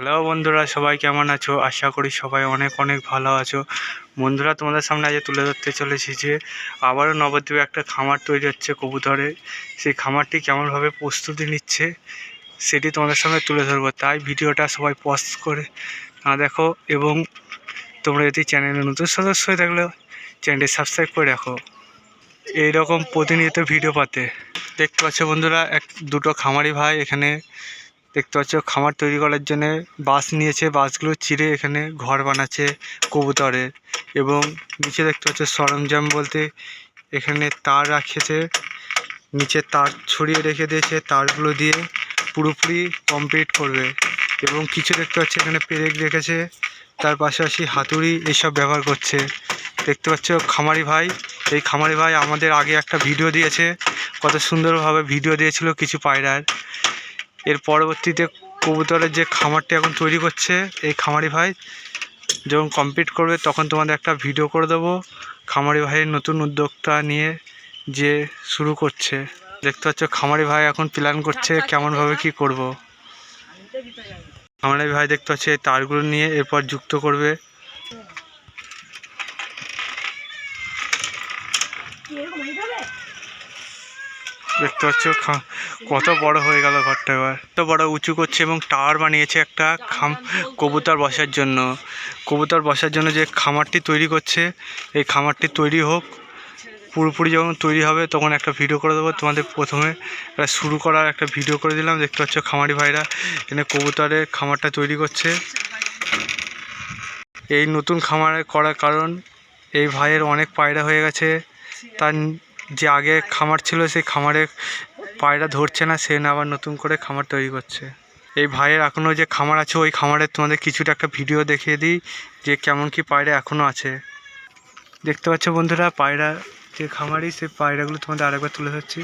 Hello বন্ধুরা, সবাই কেমন আছো? আশা করি সবাই অনেক অনেক ভালো আছো। বন্ধুরা, তোমাদের সামনে আজ তুলে ধরতে চলেছি যে, আবারও নবদ্বীপে একটা খামার তৈরি হচ্ছে কবুতরে। সেই খামারটি কেমনভাবে প্রস্তুতি নিচ্ছে, সেটি তোমাদের সামনে তুলে ধরবো। তাই ভিডিওটা সবাই পজ করে না দেখো এবং তোমরা যদি চ্যানেলে নতুন সদস্য হয়ে থাকলে চ্যানেলটি সাবস্ক্রাইব করে রাখো। এইরকম প্রতিনিয়ত ভিডিও পাতে। দেখতে পাচ্ছ বন্ধুরা, এক, দুটো খামারি ভাই এখানে দেখতে পাচ্ছ, খামার তৈরি করার জন্য বাঁশ নিয়েছে। বাঁশগুলো চিরে এখানে ঘর বানাচ্ছে কবুতরের এবং নিচে দেখতে পাচ্ছ, সরঞ্জাম বলতে এখানে তার রাখেছে। নিচে তার ছড়িয়ে রেখে দিয়েছে তারগুলো দিয়ে পুরোপুরি কমপ্লিট করবে এবং কিছু দেখতে পাচ্ছি, এখানে পেরেক রেখেছে। তার পাশাপাশি হাতুড়ি এইসব ব্যবহার করছে। দেখতে পাচ্ছ, খামারি ভাই, এই খামারি ভাই আমাদের আগে একটা ভিডিও দিয়েছে। কত সুন্দরভাবে ভিডিও দিয়েছিল কিছু পায়রার। এর পরবর্তীতে কবুতরের যে খামারটি এখন তৈরি করছে এই খামারি ভাই যখন কমপ্লিট করবে তখন তোমাদের একটা ভিডিও করে দেবো খামারি ভাইয়ের নতুন উদ্যোক্তা নিয়ে যে শুরু করছে। দেখতে পাচ্ছ খামারি ভাই এখন প্ল্যান করছে কেমনভাবে কি করব। খামারি ভাই দেখতে পাচ্ছি এই তারগুলো নিয়ে এরপর যুক্ত করবে। দেখতে পাচ্ছ কত বড় হয়ে গেল ঘরটা এবার। কত বড়, উঁচু করছে এবং টাওয়ার বানিয়েছে একটা খাম, কবুতর বসার জন্য। কবুতর বসার জন্য যে খামারটি তৈরি করছে, এই খামারটি তৈরি হোক, পুরোপুরি যখন তৈরি হবে তখন একটা ভিডিও করে দেবো। তোমাদের প্রথমে শুরু করার একটা ভিডিও করে দিলাম। দেখতে পাচ্ছ, খামারি ভাইরা এখানে কবুতরের খামারটা তৈরি করছে। এই নতুন খামার করার কারণ, এই ভাইয়ের অনেক পায়রা হয়ে গেছে। তার যে আগে খামার ছিল, সেই খামারে পায়রা ধরছে না, সে না আবার নতুন করে খামার তৈরি করছে। এই ভাইয়ের এখনও যে খামার আছে, ওই খামারে তোমাদের কিছুটা একটা ভিডিও দেখিয়ে দিই, যে কেমন কি পায়রা এখনও আছে। দেখতে পাচ্ছ বন্ধুরা, পায়রা যে খামারই, সেই পায়রাগুলো তোমাদের আরেকবার তুলে ধরছি।